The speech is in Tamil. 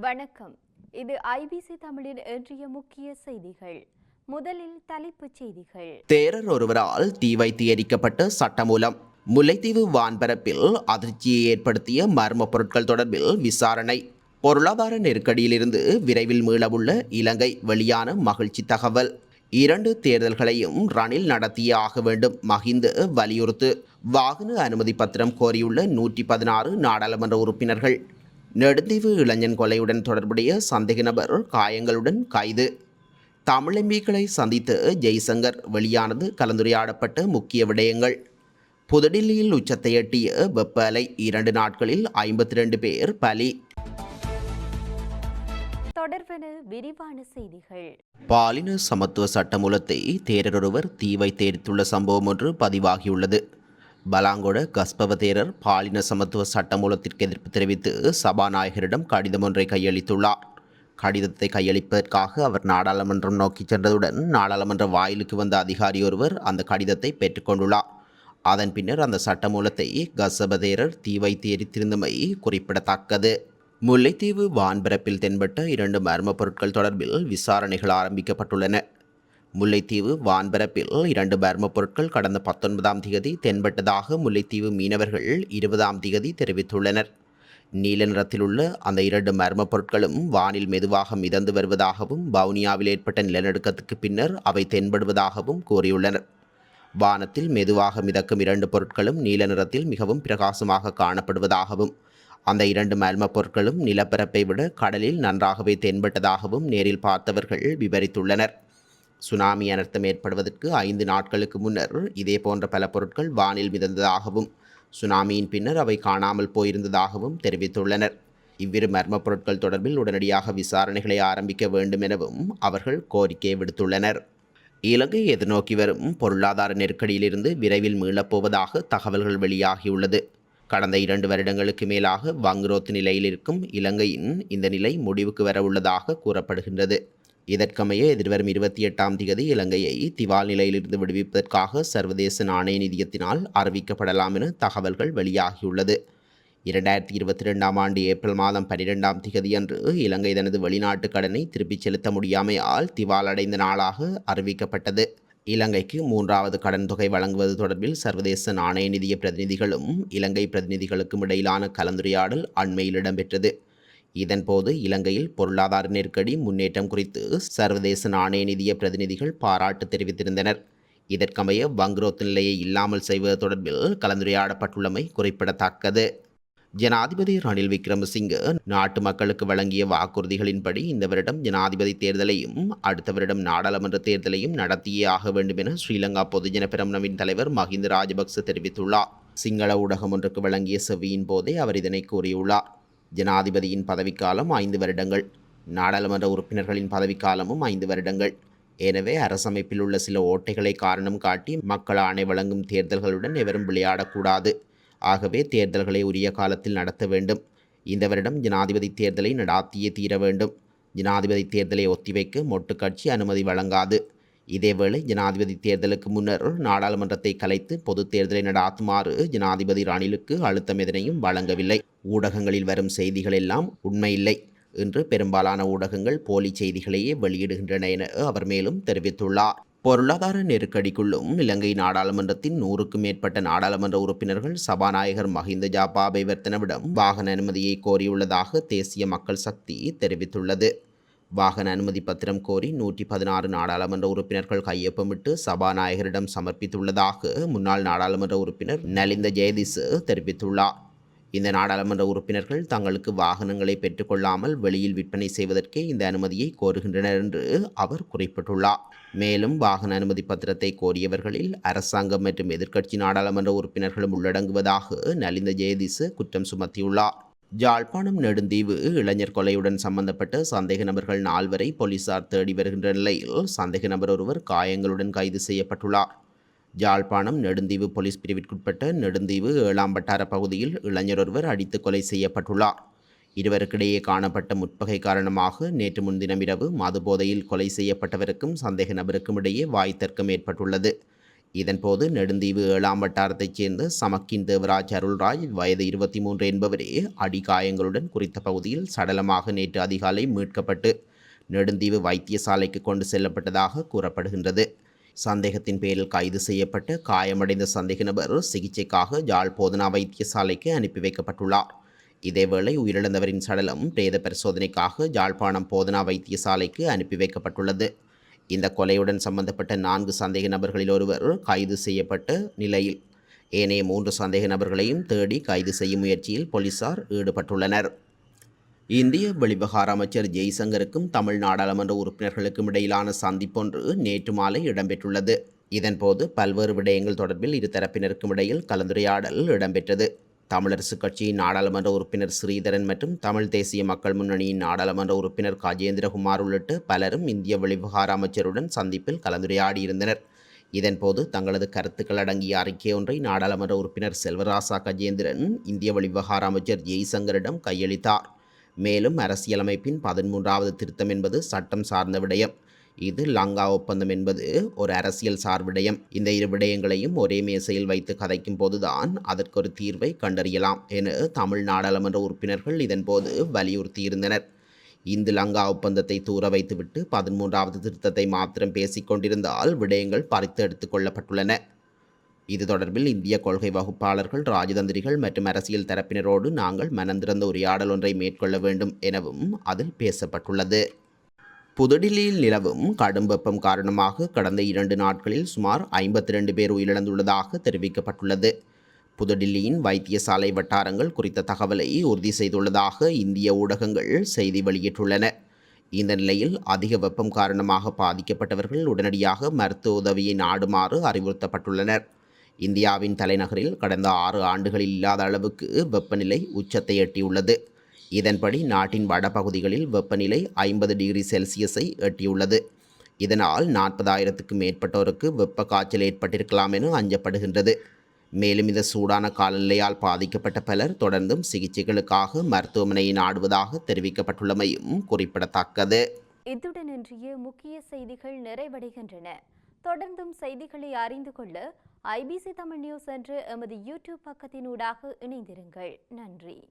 வணக்கம். இது ஐபிசி தமிழின் இன்றைய முக்கிய செய்திகள். முதலில் தலைப்புச் செய்திகள். தேரர் ஒருவரால் தீ வைத்து எரிக்கப்பட்ட சட்டமூலம் முல்லைத்தீவு வான்பரப்பில் அதிர்ச்சியை ஏற்படுத்திய மர்ம பொருட்கள் தொடர்பில் விசாரணை. பொருளாதார நெருக்கடியிலிருந்து விரைவில் மீளவுள்ள இலங்கை வெளியான மகிழ்ச்சி தகவல். இரண்டு தேர்தல்களையும் ரணில் நடத்தியே ஆக வேண்டும் மஹிந்து வலியுறுத்து. வாகன அனுமதி பத்திரம் கோரியுள்ள நூற்றி பதினாறு நாடாளுமன்ற உறுப்பினர்கள். நெடுந்தீவு இளைஞன் கொலையுடன் தொடர்புடைய சந்தேக நபர் காயங்களுடன் கைது. தமிழ் எம்பிக்களை சந்தித்து ஜெய்சங்கர் வெளியானது கலந்துரையாடப்பட்ட முக்கிய விடயங்கள். புதுடில்லியில் உச்சத்தை எட்டிய வெப்ப அலை இரண்டு நாட்களில் ஐம்பத்தி ரெண்டு பேர் பலி. தொடர்பென விரிவான செய்திகள். பாலின சமத்துவ சட்டமூலத்தை தேரரொருவர் தீ வைத்து எரித்துள்ள சம்பவம் ஒன்று பதிவாகியுள்ளது. பலாங்கொட கஸ்பவ தேரர் பாலின சமத்துவ சட்டமூலத்திற்கு எதிர்ப்பு தெரிவித்து சபாநாயகரிடம் கடிதம் ஒன்றை கையளித்துள்ளார். கடிதத்தை கையளிப்பதற்காக அவர் நாடாளுமன்றம் நோக்கிச் சென்றதுடன் நாடாளுமன்ற வாயிலுக்கு வந்த அதிகாரி ஒருவர் அந்த கடிதத்தை பெற்றுக்கொண்டுள்ளார் அதன் பின்னர் அந்த சட்டமூலத்தை கசபதேரர் தீ வைத்து எரித்திருந்தமை குறிப்பிடத்தக்கது. முல்லைத்தீவு வான்பரப்பில் தென்பட்ட இரண்டு மர்ம பொருட்கள் தொடர்பில் விசாரணைகள் ஆரம்பிக்கப்பட்டுள்ளன. முல்லைத்தீவு வான்பரப்பில் இரண்டு பர்ம பொருட்கள் கடந்த பத்தொன்பதாம் திகதி தென்பட்டதாக முல்லைத்தீவு மீனவர்கள் இருபதாம் திகதி தெரிவித்துள்ளனர். நீல நிறத்தில் உள்ள அந்த இரண்டு மர்ம பொருட்களும் வானில் மெதுவாக மிதந்து வருவதாகவும் வவுனியாவில் ஏற்பட்ட நிலநடுக்கத்துக்கு பின்னர் அவை தென்படுவதாகவும் கூறியுள்ளனர். வானத்தில் மெதுவாக மிதக்கும் இரண்டு பொருட்களும் நீல நிறத்தில் மிகவும் பிரகாசமாக காணப்படுவதாகவும் அந்த இரண்டு மர்ம பொருட்களும் நிலப்பரப்பை விட கடலில் நன்றாகவே தென்பட்டதாகவும் நேரில் பார்த்தவர்கள் விவரித்துள்ளனர். சுனாமி அனர்த்தம் ஏற்படுவதற்கு ஐந்து நாட்களுக்கு முன்னர் இதே போன்ற பல பொருட்கள் வானில் மிதந்ததாகவும் சுனாமியின் பின்னர் அவை காணாமல் போயிருந்ததாகவும் தெரிவித்துள்ளனர். இவ்விரு மர்ம பொருட்கள் தொடர்பில் உடனடியாக விசாரணைகளை ஆரம்பிக்க வேண்டும் எனவும் அவர்கள் கோரிக்கை விடுத்துள்ளனர். இலங்கை எதிர்நோக்கி வரும் பொருளாதார நெருக்கடியிலிருந்து விரைவில் மீளப்போவதாக தகவல்கள் வெளியாகியுள்ளது. கடந்த இரண்டு வருடங்களுக்கு மேலாக வங்குரோத்து நிலையில் இருக்கும் இலங்கையின் இந்த நிலை முடிவுக்கு வர உள்ளதாக கூறப்படுகின்றது. இதற்கமைய எதிர்வரும் இருபத்தி எட்டாம் திகதி இலங்கையை திவால் நிலையிலிருந்து விடுவிப்பதற்காக சர்வதேச நாணய நிதியத்தினால் அறிவிக்கப்படலாம் என தகவல்கள் வெளியாகியுள்ளது. இரண்டாயிரத்தி இருபத்தி ரெண்டாம் ஆண்டு ஏப்ரல் மாதம் பனிரெண்டாம் திகதியன்று இலங்கை தனது வெளிநாட்டு கடனை திருப்பிச் செலுத்த முடியாமையால் திவால் அடைந்த நாளாக அறிவிக்கப்பட்டது. இலங்கைக்கு மூன்றாவது கடன் தொகை வழங்குவது தொடர்பில் சர்வதேச நாணய நிதிய பிரதிநிதிகளும் இலங்கை பிரதிநிதிகளுக்கும் இடையிலான கலந்துரையாடல் அண்மையில் இடம்பெற்றது. இதன்போது இலங்கையில் பொருளாதார நெருக்கடி முன்னேற்றம் குறித்து சர்வதேச நாணய நிதிய பிரதிநிதிகள் பாராட்டு தெரிவித்திருந்தனர். இதற்கமைய வங்குரோத்து நிலையை இல்லாமல் செய்வது தொடர்பில் கலந்துரையாடப்பட்டுள்ளமை குறிப்பிடத்தக்கது. ஜனாதிபதி ரணில் விக்ரமசிங்க நாட்டு மக்களுக்கு வழங்கிய வாக்குறுதிகளின்படி இந்த வருடம் ஜனாதிபதி தேர்தலையும் அடுத்த வருடம் நாடாளுமன்ற தேர்தலையும் நடத்தியே ஆக வேண்டும் என ஸ்ரீலங்கா பொதுஜன பெரமுனவின் தலைவர் மஹிந்த ராஜபக்ச தெரிவித்துள்ளார். சிங்கள ஊடகம் ஒன்றுக்கு வழங்கிய செவியின் போதே அவர் இதனை கூறியுள்ளார். ஜனாதிபதியின் பதவிக்காலம் ஐந்து வருடங்கள் நாடாளுமன்ற உறுப்பினர்களின் பதவிக்காலமும் ஐந்து வருடங்கள். எனவே அரசமைப்பில் உள்ள சில ஓட்டைகளை காரணம் காட்டி மக்கள் ஆணை வழங்கும் தேர்தல்களுடன் எவரும் விளையாடக்கூடாது. ஆகவே தேர்தல்களை உரிய காலத்தில் நடத்த வேண்டும். இந்த வருடம் ஜனாதிபதி தேர்தலை நடாத்தியே தீர வேண்டும். ஜனாதிபதி தேர்தலை ஒத்திவைக்க மொட்டு கட்சி அனுமதி வழங்காது. இதேவேளை ஜனாதிபதி தேர்தலுக்கு முன்னர் நாடாளுமன்றத்தை கலைத்து பொதுத் தேர்தலை நடாத்துமாறு ஜனாதிபதி ரணிலுக்கு அழுத்தம் எதனையும் வழங்கவில்லை. ஊடகங்களில் வரும் செய்திகள் எல்லாம் உண்மையில்லை என்று பெரும்பாலான ஊடகங்கள் போலி செய்திகளையே வெளியிடுகின்றன என அவர் மேலும் தெரிவித்துள்ளார். பொருளாதார நெருக்கடிக்குள்ளும் இலங்கை நாடாளுமன்றத்தின் நூறுக்கும் மேற்பட்ட நாடாளுமன்ற உறுப்பினர்கள் சபாநாயகர் மஹிந்த ஜாபாபேவர்த்தனவிடம் வாகன அனுமதியை கோரியுள்ளதாக தேசிய மக்கள் சக்தி தெரிவித்துள்ளது. வாகன அனுமதி பத்திரம் கோரி நூற்றி பதினாறு நாடாளுமன்ற உறுப்பினர்கள் கையொப்பமிட்டு சபாநாயகரிடம் சமர்ப்பித்துள்ளதாக முன்னாள் நாடாளுமன்ற உறுப்பினர் நலிந்த ஜெயதிஸ் தெரிவித்துள்ளார். இந்த நாடாளுமன்ற உறுப்பினர்கள் தங்களுக்கு வாகனங்களை பெற்றுக்கொள்ளாமல் வெளியில் விற்பனை செய்வதற்கே இந்த அனுமதியை கோருகின்றனர் என்று அவர் குறிப்பிட்டுள்ளார். மேலும் வாகன அனுமதி பத்திரத்தை கோரியவர்களில் அரசாங்கம் மற்றும் எதிர்க்கட்சி நாடாளுமன்ற உறுப்பினர்களும் உள்ளடங்குவதாக நலிந்த ஜெயதிஸ் குற்றம் சுமத்தியுள்ளார். யாழ்ப்பாணம் நெடுந்தீவு இளைஞர் கொலையுடன் சம்பந்தப்பட்ட சந்தேக நபர்கள் நால்வரை போலீசார் தேடி வருகின்ற நிலையில் சந்தேக நபர் ஒருவர் காயங்களுடன் கைது செய்யப்பட்டுள்ளார். யாழ்ப்பாணம் நெடுந்தீவு போலீஸ் பிரிவிற்குட்பட்ட நெடுந்தீவு ஏழாம் வட்டார பகுதியில் இளைஞர் ஒருவர் அடித்து கொலை செய்யப்பட்டுள்ளார். இருவருக்கிடையே காணப்பட்ட முற்பகை காரணமாக நேற்று முன்தினம் இரவு மது போதையில் கொலை செய்யப்பட்டவருக்கும் சந்தேக நபருக்கும் இடையே வாய் தர்க்கம் ஏற்பட்டுள்ளது. இதன்போது நெடுந்தீவு ஏழாம் வட்டாரத்தைச் சேர்ந்த சமக்கின் தேவராஜ் அருள்ராஜ் வயது இருபத்தி மூன்று என்பவரே அடிகாயங்களுடன் குறித்த பகுதியில் சடலமாக நேற்று அதிகாலை மீட்கப்பட்டு நெடுந்தீவு வைத்தியசாலைக்கு கொண்டு செல்லப்பட்டதாக கூறப்படுகின்றது. சந்தேகத்தின் பேரில் கைது செய்யப்பட்ட காயமடைந்த சந்தேக நபர் சிகிச்சைக்காக யாழ் போதனா வைத்தியசாலைக்கு அனுப்பி வைக்கப்பட்டுள்ளார். இதேவேளை உயிரிழந்தவரின் சடலம் பிரேத பரிசோதனைக்காக யாழ்ப்பாணம் போதனா வைத்தியசாலைக்கு அனுப்பி வைக்கப்பட்டுள்ளது. இந்த கொலையுடன் சம்பந்தப்பட்ட நான்கு சந்தேக நபர்களில் ஒருவர் கைது செய்யப்பட்ட நிலையில். ஏனைய மூன்று சந்தேக நபர்களையும் தேடி கைது செய்யும் முயற்சியில் போலீசார் ஈடுபட்டுள்ளனர். இந்திய வெளிவகார அமைச்சர் ஜெய்சங்கருக்கும் தமிழ் நாடாளுமன்ற உறுப்பினர்களுக்கும் இடையிலான சந்திப்பொன்று நேற்று மாலை இடம்பெற்றுள்ளது. இதன்போது பல்வேறு விடயங்கள் தொடர்பில் இரு தரப்பினருக்கும் இடையில் கலந்துரையாடல் இடம்பெற்றது. தமிழரசுக் கட்சியின் நாடாளுமன்ற உறுப்பினர் ஸ்ரீதரன் மற்றும் தமிழ் தேசிய மக்கள் முன்னணியின் நாடாளுமன்ற உறுப்பினர் காஜேந்திரகுமார் உள்ளிட்ட பலரும் இந்திய வெளிவிவகார அமைச்சருடன் சந்திப்பில் கலந்துரையாடியிருந்தனர். இதன்போது தங்களது கருத்துக்கள் அடங்கிய அறிக்கை ஒன்றை நாடாளுமன்ற உறுப்பினர் செல்வராசா கஜேந்திரன் இந்திய வெளிவிவகார அமைச்சர் ஜெய்சங்கரிடம் கையளித்தார். மேலும் அரசியலமைப்பின் பதிமூன்றாவது திருத்தம் என்பது சட்டம் சார்ந்த விடயம். இது லங்கா ஒப்பந்தம் என்பது ஒரு அரசியல் சார் விடயம் இந்த இரு விடயங்களையும் ஒரே மேசையில் வைத்து கதைக்கும் போதுதான் அதற்கு ஒரு தீர்வை கண்டறியலாம் என தமிழ் நாடாளுமன்ற உறுப்பினர்கள் இதன்போது வலியுறுத்தியிருந்தனர். இந்து லங்கா ஒப்பந்தத்தை தூர வைத்துவிட்டு பதிமூன்றாவது திருத்தத்தை மாத்திரம் பேசிக் கொண்டிருந்தால் விடயங்கள் பறித்து எடுத்துக் கொள்ளப்பட்டுள்ளன. இது தொடர்பில் இந்திய கொள்கை வகுப்பாளர்கள் ராஜதந்திரிகள் மற்றும் அரசியல் தரப்பினரோடு நாங்கள் மனந்திறந்த உரையாடல் ஒன்றை மேற்கொள்ள வேண்டும் எனவும் அதில் பேசப்பட்டுள்ளது. புதுடில்லியில் நிலவும் கடும் வெப்பம் காரணமாக கடந்த இரண்டு நாட்களில் சுமார் ஐம்பத்தி ரெண்டு பேர் உயிரிழந்துள்ளதாக தெரிவிக்கப்பட்டுள்ளது. புதுடில்லியின் வைத்தியசாலை வட்டாரங்கள் குறித்த தகவலை உறுதி செய்துள்ளதாக இந்திய ஊடகங்கள் செய்தி வெளியிட்டுள்ளன. இந்த நிலையில் அதிக வெப்பம் காரணமாக பாதிக்கப்பட்டவர்கள் உடனடியாக மருத்துவ உதவியை நாடுமாறு அறிவுறுத்தப்பட்டுள்ளனர். இந்தியாவின் தலைநகரில் கடந்த ஆறு ஆண்டுகளில் இல்லாத அளவுக்கு வெப்பநிலை உச்சத்தை எட்டியுள்ளது. இதன்படி நாட்டின் வடபகுதிகளில் வெப்பநிலை ஐம்பது டிகிரி செல்சியஸை எட்டியுள்ளது. இதனால் நாற்பதாயிரத்துக்கும் மேற்பட்டோருக்கு வெப்ப காய்ச்சல் ஏற்பட்டிருக்கலாம் என அஞ்சப்படுகின்றது. மேலும் இந்த சூடான காலநிலையால் பாதிக்கப்பட்ட பலர் தொடர்ந்தும் சிகிச்சைகளுக்காக மருத்துவமனையை நாடுவதாக தெரிவிக்கப்பட்டுள்ளமையும் குறிப்பிடத்தக்கது. இத்துடன் இன்றைய முக்கிய செய்திகள் நிறைவடைகின்றன. தொடர்ந்தும் செய்திகளை அறிந்து கொள்ள ஐபிசி தமிழ் நியூஸ் என்ற எமது யூடியூப் பக்கத்தினூடாக இணைந்திருங்கள். நன்றி.